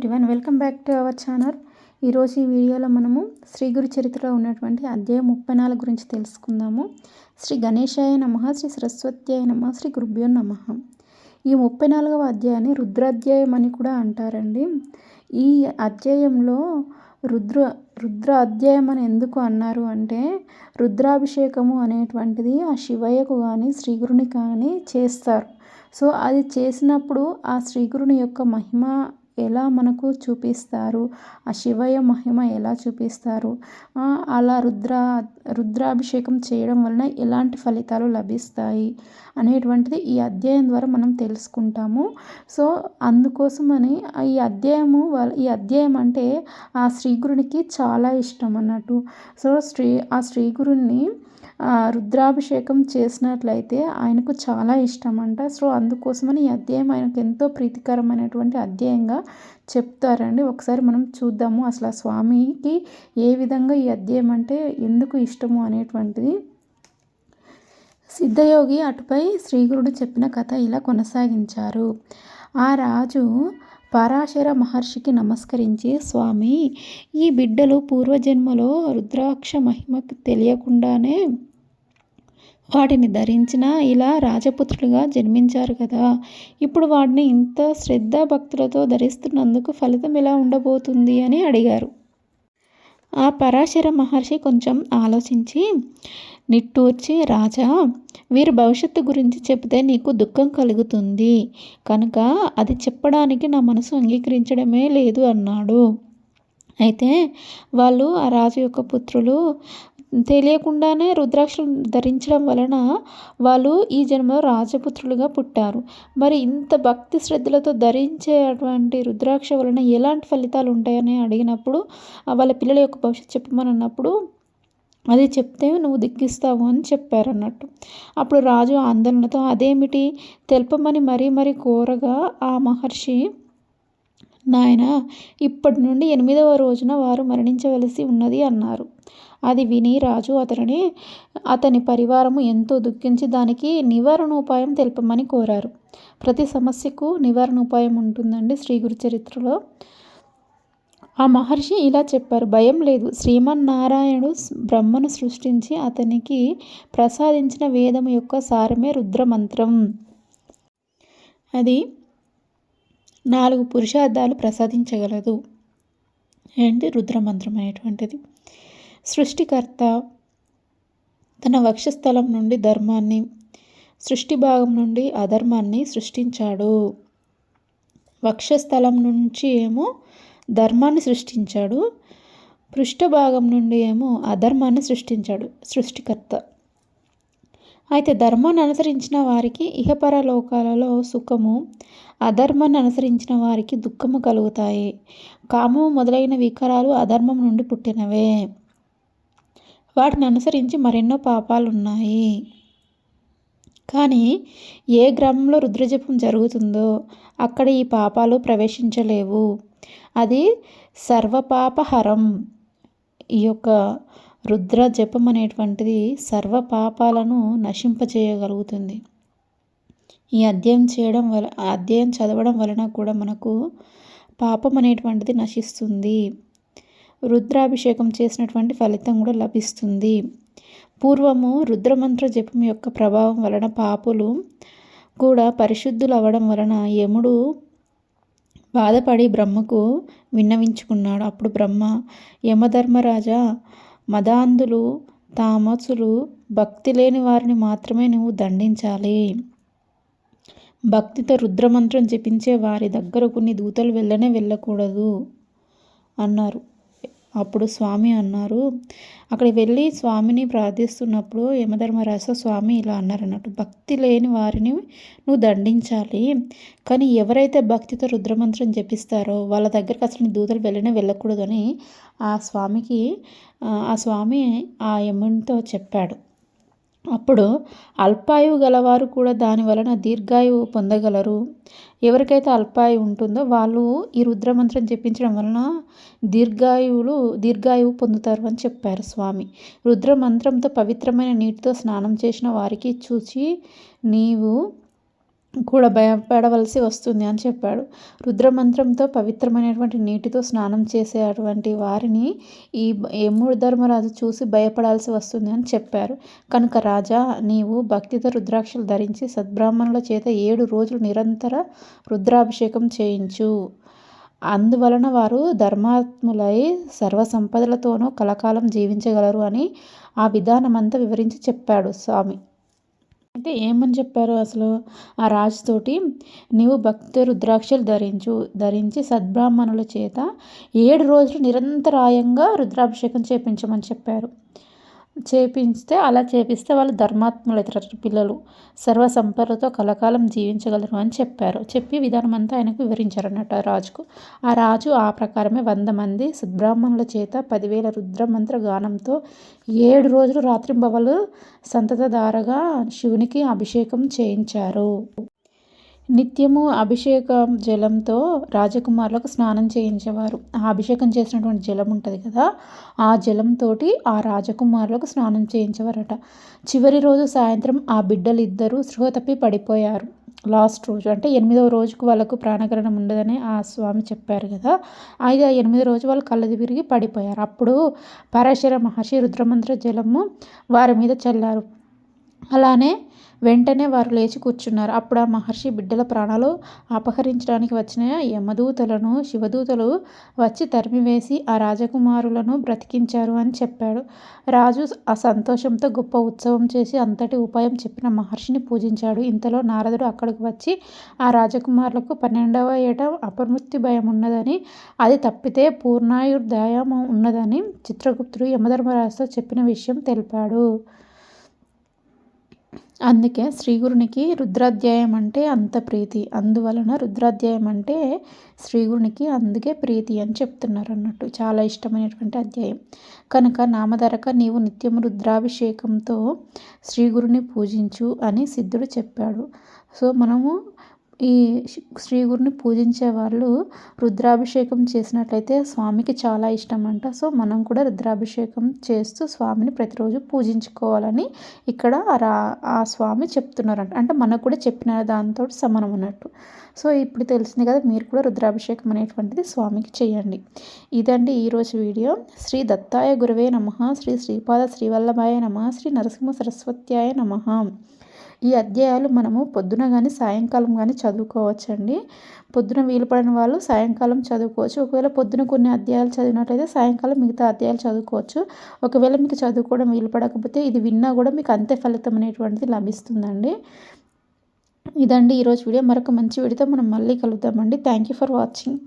Everyone welcome back to our channel ఈరోజు ఈ వీడియోలో మనము శ్రీ గురు చరిత్రలో ఉన్నటువంటి అధ్యాయం ముప్పై నాలుగు గురించి తెలుసుకుందాము. శ్రీ గణేశాయ నమ శ్రీ సరస్వత్యాయ నమ శ్రీ గురుభ్యో నమ. ఈ ముప్పై నాలుగవ అధ్యాయాన్ని రుద్రాధ్యాయం అని కూడా అంటారండి. ఈ అధ్యాయంలో రుద్ర రుద్ర అధ్యాయం అని ఎందుకు అన్నారు అంటే రుద్రాభిషేకము అనేటువంటిది ఆ శివయ్యకు కానీ శ్రీగురుని కానీ చేస్తారు. సో అది చేసినప్పుడు ఆ శ్రీగురుని యొక్క మహిమ ఎలా మనకు చూపిస్తారు? ఆ శివయ్య మహిమ ఎలా చూపిస్తారు? అలా రుద్ర రుద్రాభిషేకం చేయడం వలన ఎలాంటి ఫలితాలు లభిస్తాయి అనేటువంటిది ఈ అధ్యాయం ద్వారా మనం తెలుసుకుంటాము. సో అందుకోసమని ఈ అధ్యాయము ఈ అధ్యాయం అంటే ఆ శ్రీగురునికి చాలా ఇష్టం అన్నట్టు. సో శ్రీ ఆ శ్రీగురుని రుద్రాభిషేకం చేసినట్లయితే ఆయనకు చాలా ఇష్టం అంట సో అందుకోసమని ఈ అధ్యాయం ఆయనకు ఎంతో ప్రీతికరమైనటువంటి అధ్యాయంగా చెప్తారండి. ఒకసారి మనం చూద్దాము అసలు ఆ స్వామికి ఏ విధంగా ఈ అధ్యాయం అంటే ఎందుకు ఇష్టము అనేటువంటిది. సిద్ధయోగి అటుపై శ్రీగురుడు చెప్పిన కథ ఇలా కొనసాగించారు. ఆ రాజు పరాశర మహర్షికి నమస్కరించి స్వామి ఈ బిడ్డలు పూర్వజన్మలో రుద్రాక్ష మహిమకు తెలియకుండానే వాటిని ధరించిన ఇలా రాజపుత్రులుగా జన్మించారు కదా. ఇప్పుడు వాటిని ఇంత శ్రద్ధ భక్తులతో ధరిస్తున్నందుకు ఫలితం ఎలా ఉండబోతుంది అని అడిగారు. ఆ పరాశర మహర్షి కొంచెం ఆలోచించి నిట్టూర్చి రాజా వీరి భవిష్యత్తు గురించి చెబితే నీకు దుఃఖం కలుగుతుంది. కనుక అది చెప్పడానికి నా మనసు అంగీకరించడమే లేదు అన్నాడు. అయితే వాళ్ళు ఆ రాజు యొక్క పుత్రులు తెలియకుండానే రుద్రాక్షలు ధరించడం వలన వాళ్ళు ఈ జన్మలో రాజపుత్రులుగా పుట్టారు. మరి ఇంత భక్తి శ్రద్ధలతో ధరించేటువంటి రుద్రాక్ష వలన ఎలాంటి ఫలితాలు ఉంటాయని అడిగినప్పుడు వాళ్ళ పిల్లల యొక్క భవిష్యత్తు చెప్పమని అన్నప్పుడు అది చెప్తే నువ్వు దిక్కిస్తావు అని చెప్పారన్నట్టు. అప్పుడు రాజు ఆందోళనతో అదేమిటి? తెలుపమని మరీ మరీ కోరగా ఆ మహర్షి నాయన ఇప్పటి నుండి ఎనిమిదవ రోజున వారు మరణించవలసి ఉన్నది అన్నారు. అది విని రాజు అతనిని అతని పరివారము ఎంతో దుఃఖించి దానికి నివారణ ఉపాయం తెలపమని కోరారు. ప్రతి సమస్యకు నివారణ ఉపాయం ఉంటుందండి శ్రీ గురు చరిత్రలో. ఆ మహర్షి ఇలా చెప్పారు భయం లేదు. శ్రీమన్నారాయణుడు బ్రహ్మను సృష్టించి అతనికి ప్రసాదించిన వేదం యొక్క సారమే రుద్రమంత్రం. అది నాలుగు పురుషార్థాలు ప్రసాదించగలదు. ఏంటి? రుద్రమంత్రం అనేటువంటిది. సృష్టికర్త తన వక్షస్థలం నుండి ధర్మాన్ని సృష్టి భాగం నుండి అధర్మాన్ని సృష్టించాడు. వక్షస్థలం నుంచి ఏమో ధర్మాన్ని సృష్టించాడు. పృష్ఠభాగం నుండి ఏమో అధర్మాన్ని సృష్టించాడు సృష్టికర్త. అయితే ధర్మాన్ని అనుసరించిన వారికి ఇహపర లోకాలలో సుఖము అధర్మాన్ని అనుసరించిన వారికి దుఃఖము కలుగుతాయి. కామము మొదలైన వికారాలు అధర్మం నుండి పుట్టినవే. వాటిని అనుసరించి మరెన్నో పాపాలు ఉన్నాయి కానీ ఏ గ్రామంలో రుద్రజపం జరుగుతుందో అక్కడ ఈ పాపాలు ప్రవేశించలేవు. అది సర్వపాపహరం. ఈ యొక్క రుద్ర జపం అనేటువంటిది సర్వ పాపాలను నశింపజేయగలుగుతుంది ఈ అధ్యయనం చేయడం వల అధ్యయనం చదవడం వలన కూడా మనకు పాపం అనేటువంటిది నశిస్తుంది. రుద్రాభిషేకం చేసినటువంటి ఫలితం కూడా లభిస్తుంది. పూర్వము రుద్రమంత్ర జపం యొక్క ప్రభావం వలన పాపులు కూడా పరిశుద్ధులు అవ్వడం వలన యముడు బాధపడి బ్రహ్మకు విన్నవించుకున్నాడు. అప్పుడు బ్రహ్మ యమధర్మరాజా మదాంధులు తామసులు భక్తి లేని వారిని మాత్రమే నువ్వు దండించాలి. భక్తితో రుద్రమంత్రం జపించే వారి దగ్గర కొన్ని దూతలు వెళ్ళనే వెళ్ళకూడదు అన్నారు. అప్పుడు స్వామి అన్నారు అక్కడికి వెళ్ళి స్వామిని ప్రార్థిస్తున్నప్పుడు యమధర్మరాజ స్వామి ఇలా అన్నారు అన్నట్టు భక్తి లేని వారిని నువ్వు దండించాలి కానీ ఎవరైతే భక్తితో రుద్రమంత్రం జపిస్తారో వాళ్ళ దగ్గరికి అసలు దూతలు వెళ్ళనే వెళ్ళకూడదు అని ఆ స్వామికి ఆ స్వామి ఆ యమునితో చెప్పాడు. అప్పుడు అల్పాయువు గలవారు కూడా దాని వలన దీర్ఘాయువు పొందగలరు. ఎవరికైతే అల్పాయువు ఉంటుందో వాళ్ళు ఈ రుద్రమంత్రం చెప్పించడం వలన దీర్ఘాయువులు దీర్ఘాయువు పొందుతారు అని చెప్పారు స్వామి. రుద్రమంత్రంతో పవిత్రమైన నీటితో స్నానం చేసిన వారికి చూచి నీవు కూడా భయపడవలసి వస్తుంది అని చెప్పాడు. రుద్రమంత్రంతో పవిత్రమైనటువంటి నీటితో స్నానం చేసేటువంటి వారిని ఈ యముడు ధర్మరాజు చూసి భయపడాల్సి వస్తుంది అని చెప్పారు. కనుక రాజా నీవు భక్తితో రుద్రాక్షలు ధరించి సద్బ్రాహ్మణుల చేత ఏడు రోజులు నిరంతర రుద్రాభిషేకం చేయించు. అందువలన వారు ధర్మాత్ములై సర్వసంపదలతోనూ కలకాలం జీవించగలరు అని ఆ విధానమంతా వివరించి చెప్పాడు స్వామి. అయితే ఏమని చెప్పారు అసలు? ఆ రాజుతోటి నీవు భక్తి రుద్రాక్షలు ధరించు ధరించి సద్బ్రాహ్మణుల చేత ఏడు రోజులు నిరంతరాయంగా రుద్రాభిషేకం చేపించమని చెప్పారు. చేపిస్తే అలా చేపిస్తే వాళ్ళు ధర్మాత్ములవుతారు పిల్లలు. సర్వ సంపదలతో కలకాలం జీవించగలరు అని చెప్పారు. చెప్పి విధానం అంతా ఆయనకు వివరించారు అన్నట్టు ఆ రాజుకు. ఆ రాజు ఆ ప్రకారమే వంద మంది సద్బ్రాహ్మణుల చేత పదివేల రుద్రమంత్ర గానంతో ఏడు రోజులు రాత్రింబవలు సంతతధారగా శివునికి అభిషేకం చేయించారు. నిత్యము అభిషేకం జలంతో రాజకుమారులకు స్నానం చేయించేవారు. ఆ అభిషేకం చేసినటువంటి జలం ఉంటుంది కదా ఆ జలంతో ఆ రాజకుమారులకు స్నానం చేయించేవారట. చివరి రోజు సాయంత్రం ఆ బిడ్డలు ఇద్దరు స్పృహ తప్పి పడిపోయారు. లాస్ట్ రోజు అంటే ఎనిమిదవ రోజుకు వాళ్ళకు ప్రాణకరణం ఉండదని ఆ స్వామి చెప్పారు కదా అయితే ఆ ఎనిమిదో రోజు వాళ్ళు కళ్ళది విరిగి పడిపోయారు. అప్పుడు పరశర మహర్షి రుద్రమంత్ర జలము వారి మీద చల్లారు. అలానే వెంటనే వారు లేచి కూర్చున్నారు. అప్పుడు ఆ మహర్షి బిడ్డల ప్రాణాలు అపహరించడానికి వచ్చిన యమదూతలను శివదూతలు వచ్చి తరిమివేసి ఆ రాజకుమారులను బ్రతికించారు అని చెప్పాడు. రాజు ఆ సంతోషంతో గొప్ప ఉత్సవం చేసి అంతటి ఉపాయం చెప్పిన మహర్షిని పూజించాడు. ఇంతలో నారదుడు అక్కడికి వచ్చి ఆ రాజకుమారులకు పన్నెండవ ఏట అపమృత్యు భయం ఉన్నదని అది తప్పితే పూర్ణాయుర్దాయం ఉన్నదని చిత్రగుప్తుడు యమధర్మరాజుతో చెప్పిన విషయం తెలిపాడు. అందుకే శ్రీగురునికి రుద్రాధ్యాయం అంటే అంత ప్రీతి. అందువలన రుద్రాధ్యాయం అంటే శ్రీగురునికి అందుకే ప్రీతి అని చెప్తున్నారు అన్నట్టు చాలా ఇష్టమైనటువంటి అధ్యాయం. కనుక నామధరక నీవు నిత్యం రుద్రాభిషేకంతో శ్రీగురుని పూజించు అని సిద్ధుడు చెప్పాడు. సో మనము ఈ శ్రీ గురిని పూజించే వాళ్ళు రుద్రాభిషేకం చేసినట్లయితే స్వామికి చాలా ఇష్టం అంట సో మనం కూడా రుద్రాభిషేకం చేస్తూ స్వామిని ప్రతిరోజు పూజించుకోవాలని ఇక్కడ ఆ స్వామి చెప్తున్నారంట. అంటే మనకు కూడా చెప్పిన దాంతో సమానం అన్నట్టు. సో ఇప్పుడు తెలిసింది కదా మీరు కూడా రుద్రాభిషేకం అనేటువంటిది స్వామికి చేయండి. ఇదండి ఈరోజు వీడియో. శ్రీ దత్తాయ గురవే నమ. శ్రీ శ్రీపాద శ్రీవల్లభాయ నమ. శ్రీ నరసింహ సరస్వత్యాయ నమ. ఈ అధ్యాయాలు మనము పొద్దున కానీ సాయంకాలం కానీ చదువుకోవచ్చండి. పొద్దున వీలు పడిన వాళ్ళు సాయంకాలం చదువుకోవచ్చు. ఒకవేళ పొద్దున కొన్ని అధ్యాయాలు చదివినట్లయితే సాయంకాలం మిగతా అధ్యాయాలు చదువుకోవచ్చు. ఒకవేళ మీకు చదువుకోవడం వీలు పడకపోతే ఇది విన్నా కూడా మీకు అంతే ఫలితం అనేటువంటిది లభిస్తుందండి. ఇదండి ఈరోజు వీడియో. మరొక మంచి వీడియోతో మనం మళ్ళీ కలుద్దామండి. Thank you for watching